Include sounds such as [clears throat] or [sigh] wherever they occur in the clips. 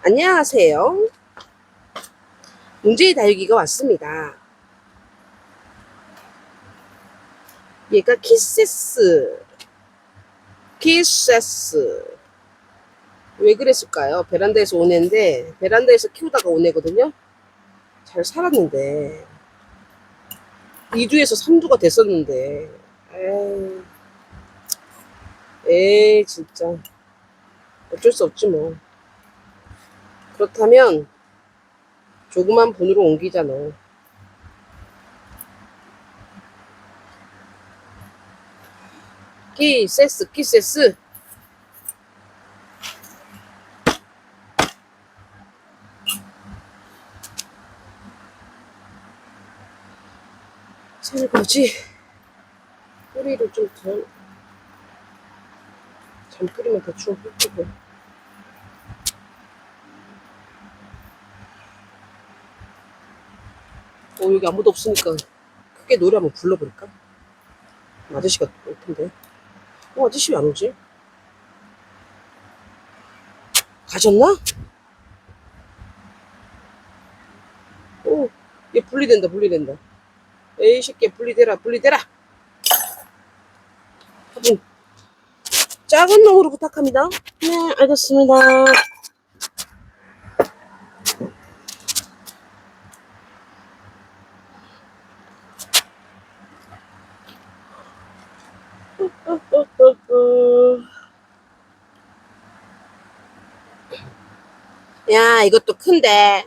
안녕하세요. 문제의 다육이가 왔습니다. 얘가 키세스. 키세스. 왜 그랬을까요? 베란다에서 온 애인데, 베란다에서 키우다가 온 애거든요? 잘 살았는데, 2두에서 3두가 됐었는데, 에이, 에이, 진짜. 어쩔 수 없지 뭐. 그렇다면 조그만 분으로 옮기자 너. 키세스 키세스. 설거지? 뿌리를 좀덜 잘 뿌리면 대충 훑고 어, 여기 아무도 없으니까 크게 노래 한번 불러볼까? 아저씨가 올 텐데. 어, 아저씨 왜 안 오지? 가셨나? 오, 얘 분리된다, 분리된다. 에이, 새끼, 분리되라, 분리되라! 한분 작은 놈으로 부탁합니다. 네, 알겠습니다. 야, 이것도 큰데.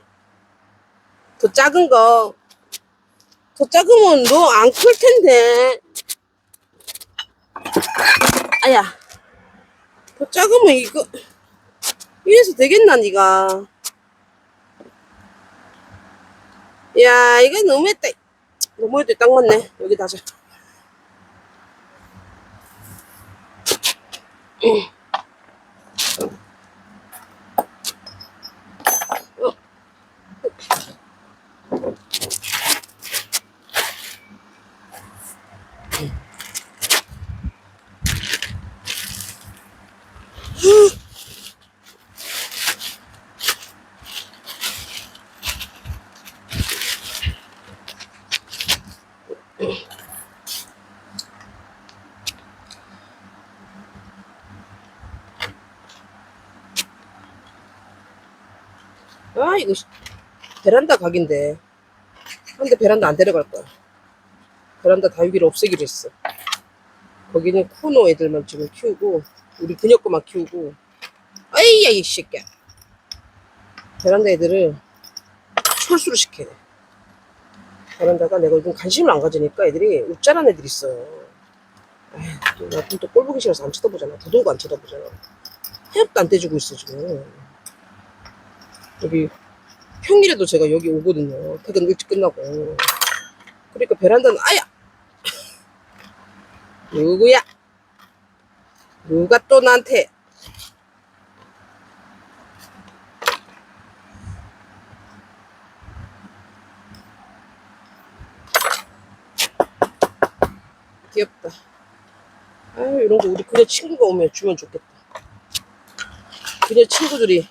더 작은 거. 더 작으면 너 안 클 텐데. 아야. 더 작으면 이거. 이래서 되겠나, 니가. 야, 이거 너무했다. 너무해도 딱 맞네. 여기 다자. Ugh. 아, 이거 씨, 베란다 각인데. 근데 베란다 안 데려갈 거야. 베란다 다육이를 없애기로 했어. 거기는 쿠노 애들만 지금 키우고, 우리 그녀 거만 키우고. 아이야, 이 새끼야. 베란다 애들을 철수를 시켜야 돼. 베란다가 내가 요즘 관심을 안 가지니까 애들이 웃자란 애들이 있어요. 에휴, 나또 꼴보기 싫어서 안 쳐다보잖아. 부동도 안 쳐다보잖아. 해협도 안 떼주고 있어, 지금. 여기 평일에도 제가 여기 오거든요. 퇴근 일찍 끝나고. 그러니까 베란다는 아야. [coughs] 누구야? 누가 또 나한테? 귀엽다. 아유 이런 거 우리 그녀 친구가 오면 주면 좋겠다. 그녀 친구들이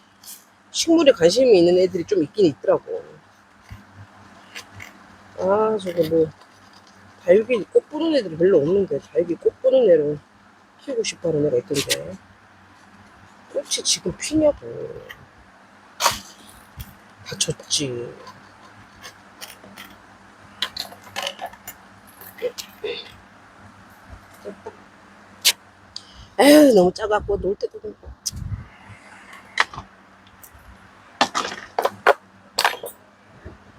식물에 관심이 있는 애들이 좀 있긴 있더라고. 아, 저거 뭐, 다육이 꽃 보는 애들이 별로 없는데, 다육이 꽃 보는 애로 키우고 싶어 하는 애가 있던데. 꽃이 지금 피냐고. 다 졌지. 에휴, 너무 작아갖고 놀 때도 없고.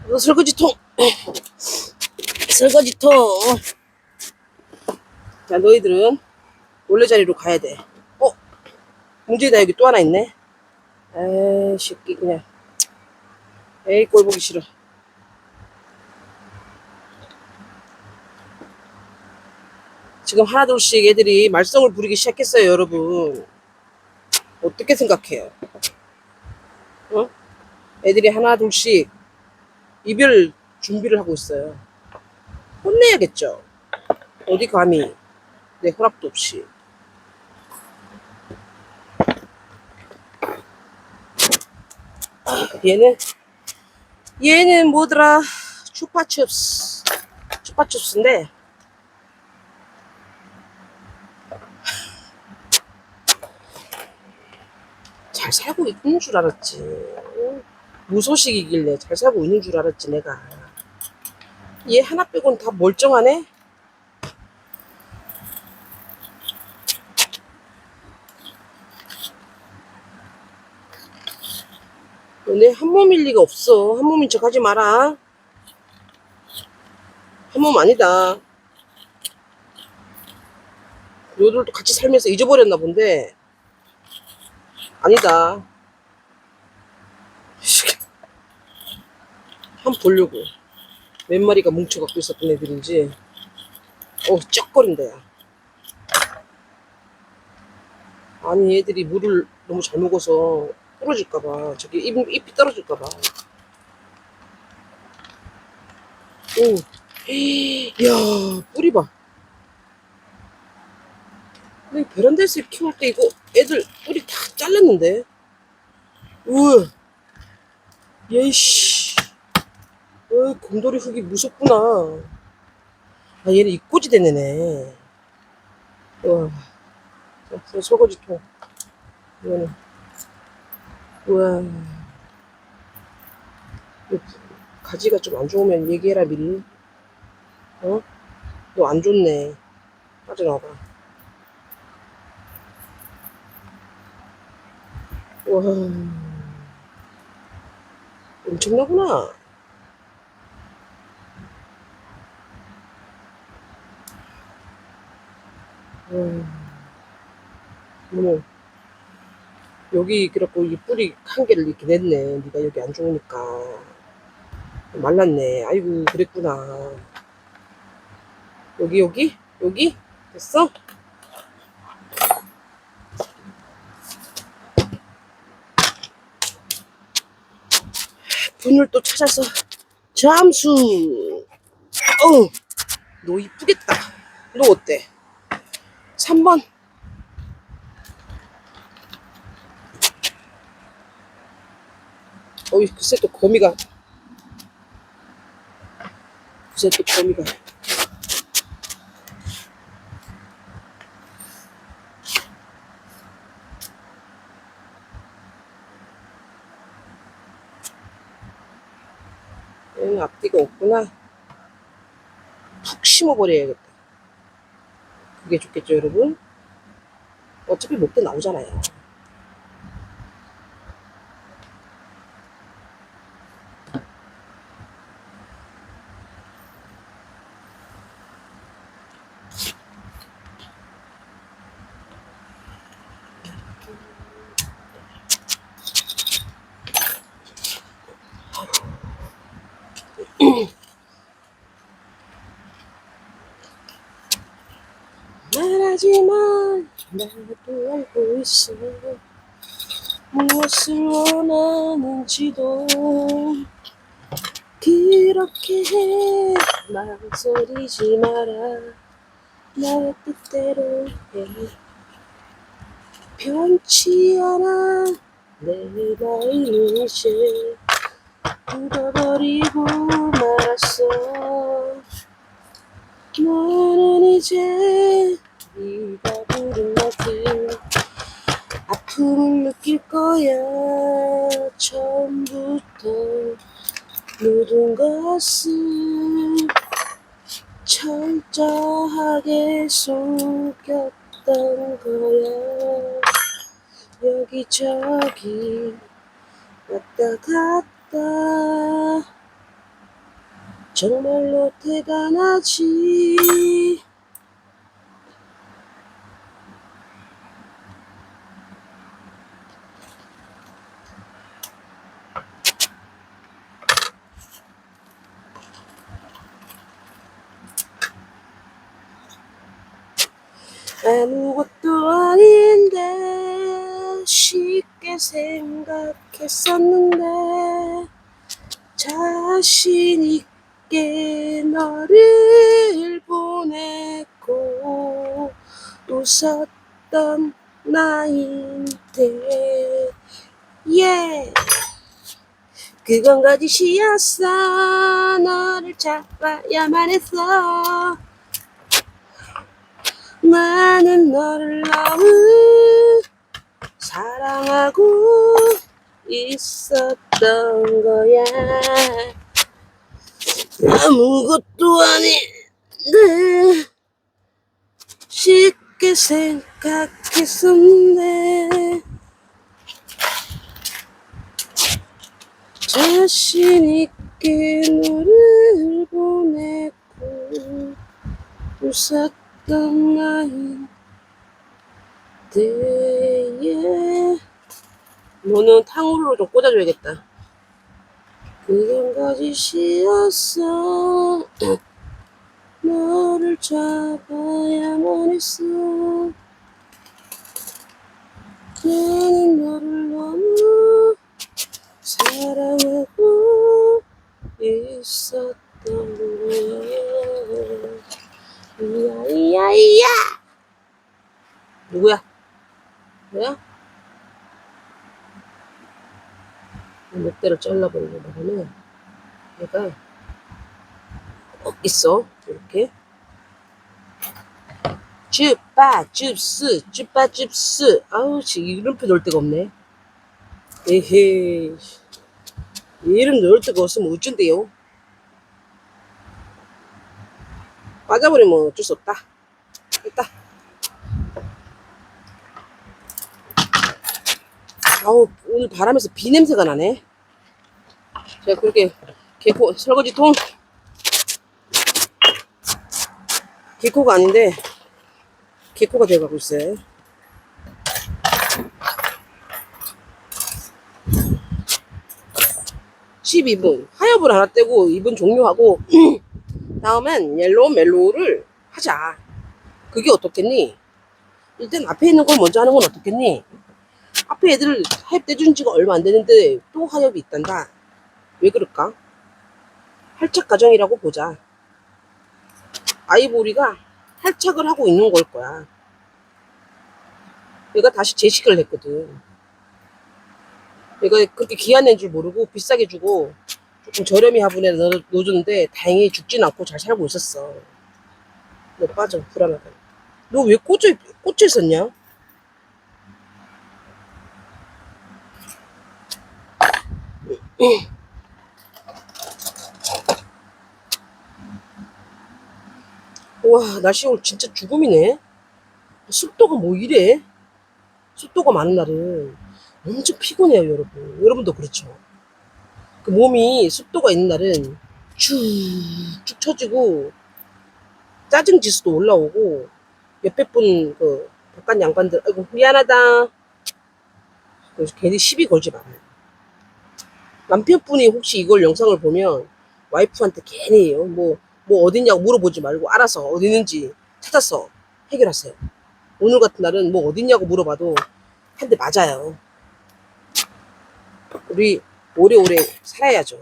이거 설거지통. [clears throat] 설거지통. 자, 너희들은 원래 자리로 가야 돼. 어? 문제다 여기 또 하나 있네. 에이, 새끼 그냥. 에이, 꼴 보기 싫어. 지금 하나둘씩 애들이 말썽을 부리기 시작했어요, 여러분. 어떻게 생각해요? 어? 애들이 하나둘씩 이별 준비를 하고 있어요. 혼내야겠죠. 어디 감히 내 허락도 없이. 얘는 얘는 뭐더라 추파춥스 추파춥스인데 잘 살고 있는 줄 알았지 무소식이길래 잘 살고 있는 줄 알았지 내가 얘 하나 빼고는 다 멀쩡하네 너네 한 몸일 리가 없어. 한 몸인 척 하지 마라. 한 몸 아니다. 너들도 같이 살면서 잊어버렸나 본데. 아니다. 한번 보려고. 몇 마리가 뭉쳐갖고 있었던 애들인지. 어, 쩍거린다, 야. 아니, 얘들이 물을 너무 잘 먹어서 부러질까봐. 저기 잎, 잎이 떨어질까봐. 오. 이야, 뿌리 봐. 이 베란다에서 키울 때 이거 애들 뿌리 다 잘랐는데. 우와. 예이씨. 어, 곰돌이 흙이 무섭구나. 아, 얘는 입꼬지 됐네. 와. 자, 저 설거지통. 이거는. 이거 가지가 좀 안 좋으면 얘기해라, 미리. 어? 너 안 좋네. 빠져나와봐. 와. 엄청나구나. 음. 어머. 여기 그렇고 이 뿌리 한 개를 이렇게 냈네. 네가 여기 안 좋으니까 말랐네. 아이고 그랬구나. 여기 여기 여기 됐어? 분을 또 찾아서 잠수. 어, 너 이쁘겠다. 너 어때? 3번. 어이 글쎄 또 거미가. 글쎄 또 거미가. 앞뒤가 없구나. 푹 심어버려야겠다 그게 좋겠죠 여러분? 어차피 목대 나오잖아요 말 하지만 나도 알고 있어 무엇을 원하는지도 그렇게 해. 망설이지 마라. 나의 뜻대로 해. 변치 않아. 내 마음은 이제 굳어버리고 말았어. 너는 이제 거야. 처음부터 모든 것은 철저하게 속였던 거야. 여기저기 왔다 갔다. 정말로 대단하지 아무것도 아닌데 쉽게 생각했었는데 자신 있게 너를 보냈고 웃었던 나인데. 예 그건 거짓이었어. 너를 잡아야만 했어 나는 너를 너무 사랑하고 있었던 거야. 아무것도 아닌데 쉽게 생각했었네. 자신 있게 너를 보내고 웃었던 나인데 탕후루로 좀 꽂아줘야겠다. 그건 거짓이었어 너를 잡아야만 했어. 나는 너를 너무 사랑하고 있었던 거야 이야! 누구야? 목대를 잘라버리려고 하면 얘가 꼭 있어. 이렇게. 쭈빠 쭈스 쭈빠 쭈스. 아우 지금 이름표 넣을 데가 없네. 에헤이. 이름 넣을 데가 없으면 어쩐대요? 빠져버리면 어쩔 수 없다. 됐다. 아우 오늘 바람에서 비 냄새가 나네 제가 그렇게 개코 설거지통. 개코가 아닌데 개코가 돼가고 있어요. 12분. 하엽을 하나 떼고 2분 종료하고 [clears throat] 다음엔 옐로우 멜로우를 하자. 그게 어떻겠니? 일단 앞에 있는 걸 먼저 하는 건 어떻겠니? 앞에 애들 하엽 떼준 지가 얼마 안 되는데 또 하엽이 있단다 왜 그럴까? 할착 과정이라고 보자 아이보리가 할착을 하고 있는 걸 거야 얘가 다시 재식을 했거든 얘가 그렇게 귀한 애인 줄 모르고 비싸게 주고 조금 저렴이 화분에 넣- 넣어줬는데 다행히 죽진 않고 잘 살고 있었어. 너 빠져 불안하다. 너 왜 꽂혀 꽂혀 있었냐? 와 날씨 오늘 진짜 죽음이네. 습도가 뭐 이래? 습도가 많은 날은 엄청 피곤해요, 여러분. 여러분도 그렇죠. 그 몸이 습도가 있는 날은 쭉쭉 처지고 짜증 지수도 올라오고 옆에 분그 바깥 양반들 아이고 미안하다. 그래서 괜히 시비 걸지 말아요. 남편분이 혹시 이걸 영상을 보면 와이프한테 괜히 뭐, 뭐 어딨냐고 물어보지 말고 알아서 어디 있는지 찾아서 해결하세요. 오늘 같은 날은 뭐 어딨냐고 물어봐도 한 대 맞아요. 우리 오래오래 살아야죠.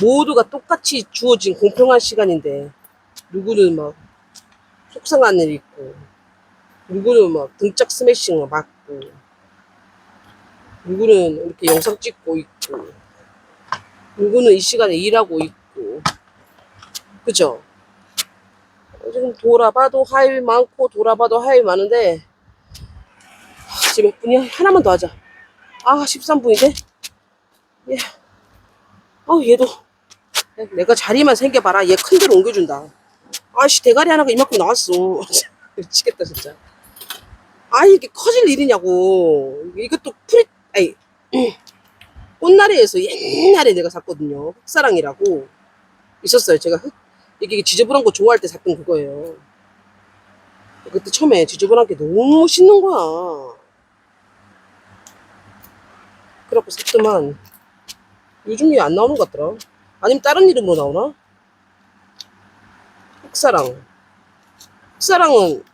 모두가 똑같이 주어진 공평한 시간인데 누구는 막 속상한 일 있고 누구는 막 등짝 스매싱 맞고 누구는 이렇게 영상 찍고 있고 누구는 이 시간에 일하고 있고 그죠? 지금 돌아봐도 하이 많고 돌아봐도 하이 많은데 하, 지금 몇 분이야? 하나만 더 하자. 아 13분인데 예. 아 얘도. 내가 자리만 생겨봐라. 얘 큰 데로 옮겨준다. 아씨 대가리 하나가 이만큼 나왔어. [laughs] 미치겠다 진짜. 아 이게 커질 일이냐고. 이것도 프리 아니 [clears throat] 꽃나리에서 옛날에 내가 샀거든요. 흑사랑이라고. 있었어요. 제가 흑 이게 지저분한 거 좋아할 때 샀던 그거예요 그때 처음에 지저분한 게 너무 멋있는 거야 그래갖고 샀더만 요즘 이안 나오는 것 같더라. 아니면 다른 이름으로 나오나? 흑사랑. 흑사랑은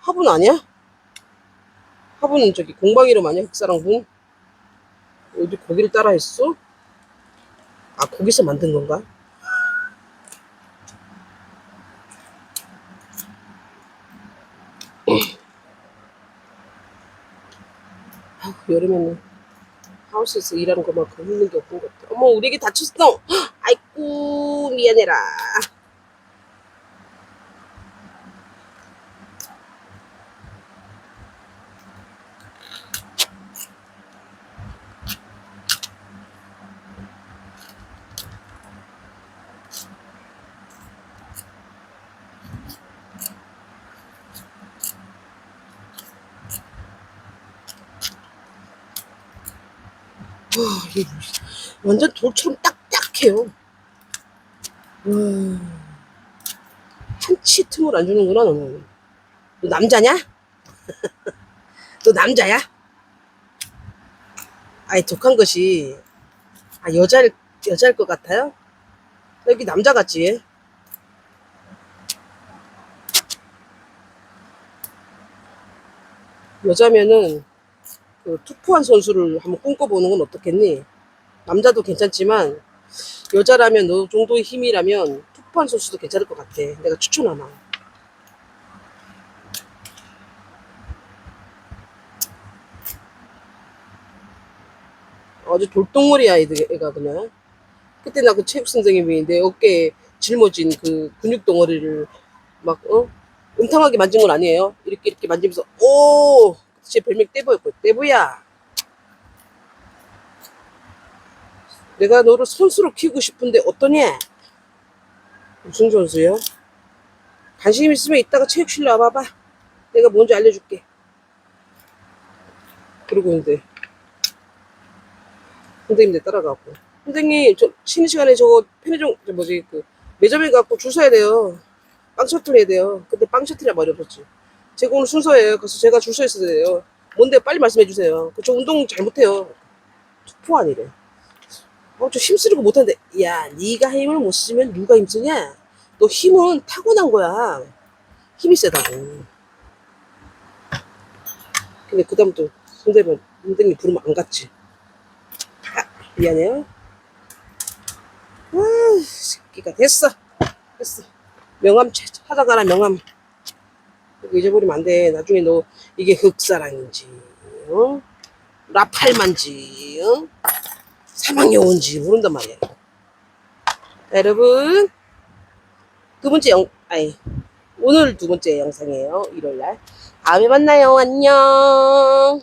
화분 아니야? 화분은 저기 공방 이름 아니야? 흑사랑 분? 어디 거기를 따라 했어? 아 거기서 만든 건가? 아, 여름에는 하우스에서 일하는 것만큼 힘든 게 없는 것 같아. 어머, 우리 애기 다쳤어. 헉, 아이고, 미안해라. 와, 이게 완전 돌처럼 딱딱해요. 와, 한치 틈을 안 주는구나, 너는. 너 남자냐? [laughs] 너 남자야? 아이, 독한 것이, 아, 여자일, 여자일 것 같아요? 여기 남자 같지? 여자면은, 그 투포한 선수를 한번 꿈꿔보는 건 어떻겠니? 남자도 괜찮지만 여자라면 너 정도의 힘이라면 투포한 선수도 괜찮을 것 같아. 내가 추천하나. 아주 돌덩어리야 애들- 애가 그냥. 그때 나 그 체육 선생님이 내 어깨에 짊어진 그 근육 덩어리를 막 어? 음탕하게 만진 건 아니에요. 이렇게 이렇게 만지면서 오, 제 별명 떼보였고 떼보야. 내가 너를 선수로 키우고 싶은데 어떠냐? 무슨 선수요? 관심 있으면 이따가 체육실로 와봐봐. 내가 뭔지 알려줄게. 그러고 있는데 선생님 내 따라가고 선생님 저 쉬는 시간에 저거 편의점 저 뭐지 그 매점에 가고 줄 서야 돼요. 빵 셔틀 해야 돼요. 근데 빵 셔틀이 어렵었지. 제가 오늘 순서예요. 그래서 제가 줄 서 있어야 돼요. 뭔데 빨리 말씀해 주세요. 저 운동 잘못해요. 투포 아니래. 어, 저 힘쓰는 거 못하는데, 야, 네가 힘을 못 쓰면 누가 힘쓰냐? 너 힘은 타고난 거야. 힘이 세다고. 근데 그 다음부터 선생님, 선생님 부르면 안 갔지. 아, 미안해요. 아, 새끼가 됐어. 됐어. 명함 찾- 찾아가라, 명함. 잊어버리면 안 돼. 나중에 너 이게 흑사랑인지, 어? 라팔만지, 어? 사망여운지 모른단 말이야. 여러분, 두 번째 영, 아니, 오늘 두 번째 영상이에요. 일요일 날. 다음에 만나요. 안녕.